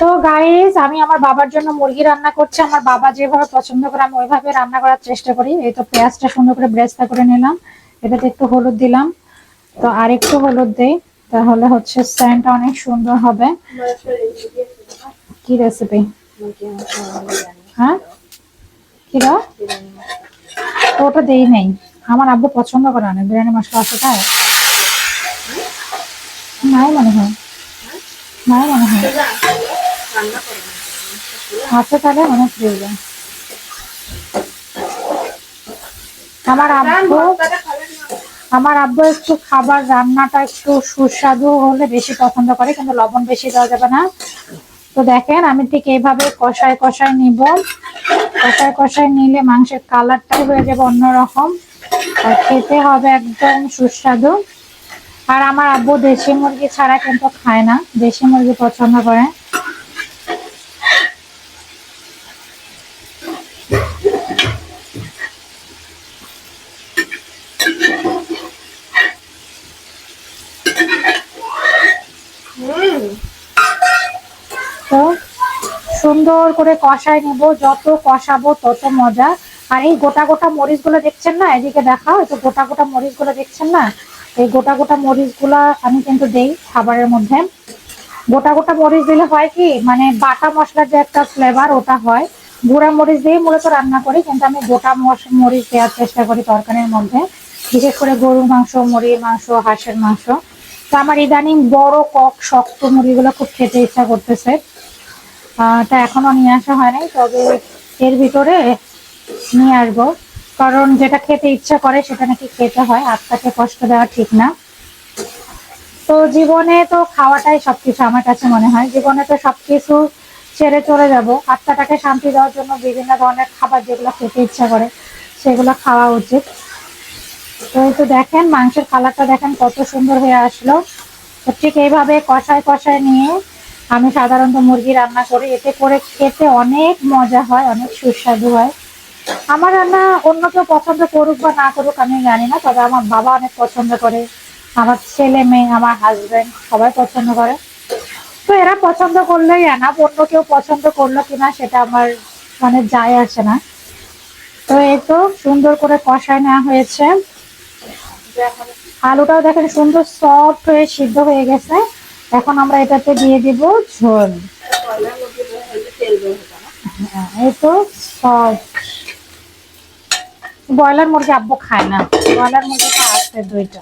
তো গাইস আমি আমার বাবার জন্য মুরগি রান্না করছি। আমার বাবা যেভাবে পছন্দ করে আমি ওইভাবে রান্না করার চেষ্টা করি। এই তো পেঁয়াজটা সুন্দর করে ব্রেস্তা করে নিলাম। এটাতে একটু হলুদ দিলাম। তো আর একটু হলুদ দিই, তাহলে হচ্ছে স্যান্ডটা অনেক সুন্দর হবে। কি রেসিপি হ্যাঁ? কি দাও তো ওটা দেই নাই। আমার আব্বু পছন্দ করে না বিরিয়ানি মশলা আছে তাই। নাই মনে হয়। নাই মনে হয়। আছে তাহলে অনেক প্রয়োজন আমার আব্বু আমার আব্বু একটু খাবার রান্নাটা একটু সুস্বাদু হলে বেশি পছন্দ করে কিন্তু লবণ বেশি দেওয়া যাবে না। তো দেখেন আমি ঠিক এইভাবে কষায় কষায় নিব। কষায় কষায় নিলে মাংসের কালারটাই হয়ে যাবে অন্যরকম। আর খেতে হবে একদম সুস্বাদু। আর আমার আব্বু দেশি মুরগি ছাড়া কিন্তু খায় না। দেশি মুরগি পছন্দ করে। তো সুন্দর করে কষায় নেব, যত কষাবো তত মজা। আর এই গোটা গোটা মরিচগুলো দেখছেন না? এদিকে দেখা তো গোটা গোটা মরিচগুলো দেখছেন না? এই গোটা গোটা মরিচগুলা আমি কিন্তু দেই খাবারের মধ্যে। গোটা গোটা মরিচ দিলে হয় কি? মানে বাটা মশলার যে একটা ফ্লেভার ওটা হয়। গুঁড়া মরিচ দিয়ে মূলত রান্না করি, কিন্তু আমি গোটা মরিচ দেওয়ার চেষ্টা করি তরকারির মধ্যে। বিশেষ করে গরুর মাংস, মুরগির মাংস, হাঁসের মাংস। তো আমার ইদানিং বড় কক, শক্ত মুরগিগুলো খুব খেতে ইচ্ছা করতেছে। তা এখনও নিয়ে আসা হয় নাই, তবে এর ভিতরে নিয়ে আসব। কারণ যেটা খেতে ইচ্ছা করে সেটা নাকি খেতে হয়, আত্মাকে কষ্ট দেওয়া ঠিক না। তো জীবনে তো খাওয়াটাই সবকিছু আমার কাছে মনে হয়। জীবনে তো সবকিছু ছেড়ে চলে যাব। আত্মাটাকে শান্তি দেওয়ার জন্য বিভিন্ন ধরনের খাবার যেগুলো খেতে ইচ্ছা করে, সেগুলো খাওয়া উচিত। তো তো দেখেন, মাংসের কালারটা দেখেন কত সুন্দর হয়ে আসলো। ঠিক এইভাবে কষায় কষায় নিয়ে আমি সাধারণত মুরগি রান্না করি। এতে করে খেতে অনেক মজা হয়, অনেক সুস্বাদু হয়। আমার রান্না অন্য কেউ পছন্দ করুক বা না করুক, আমি জানি না, তবে আমার বাবা অনেক পছন্দ করে। আমার ছেলে মেয়ে, আমার হাজব্যান্ড সবাই পছন্দ করে। তো এরা পছন্দ করলেই না অন্য কেউ পছন্দ করল কিনা সেটা আমার মানে যায় আসে না। তো এই তো সুন্দর করে কষায় নেওয়া হয়েছে। আলুটাও দেখেন সুন্দর সফট হয়ে সিদ্ধ হয়ে গেছে। এখন আমরা এটাতে দিয়ে দিব ঝোল। হ্যাঁ, এই তো ব্রয়লার মুরগি আব্বু খায় না। ব্রয়লার মুরগিটা আছে দুইটা।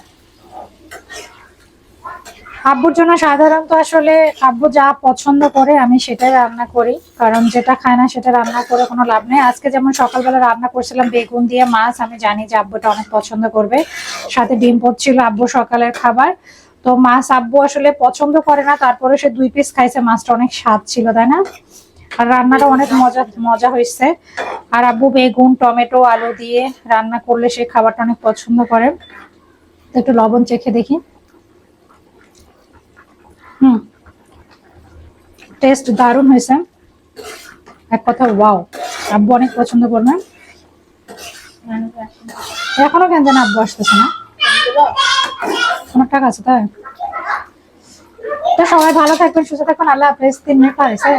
আব্বুর জন্য সাধারণত আসলে আব্বু যা পছন্দ করে আমি সেটাই রান্না করি। কারণ যেটা খায় না সেটা রান্না করে কোনো লাভ নেই। আজকে যেমন সকালবেলা রান্না করছিলাম, বেগুন দিয়ে মাছ, আমি জানি যে আব্বুটা অনেক পছন্দ করবে। সাথে ডিম পড়ছিল আব্বু সকালের খাবার। তো মাছ আব্বু আসলে পছন্দ করে না, তারপরে সে দুই পিস খাইছে, মাছটা অনেক স্বাদ ছিল, তাই না? আর রান্নাটা অনেক মজা মজা হয়েছে। আর আব্বু বেগুন, টমেটো, আলু দিয়ে রান্না করলে সে খাবারটা অনেক পছন্দ করে। একটু লবণ চেখে দেখি। হুম। টেস্ট দারুণ হয়েছে। এক কথা ওয়াও আব্বু অনেক পছন্দ করবে এখনও কেন যেন আব্বু আসতেছে না? আমার টাকা আছে তাই। তো সবাই ভালো থাকবেন, সুস্থ থাকবেন। আল্লাহ হাফেজ। তিন মিনিট পারেছে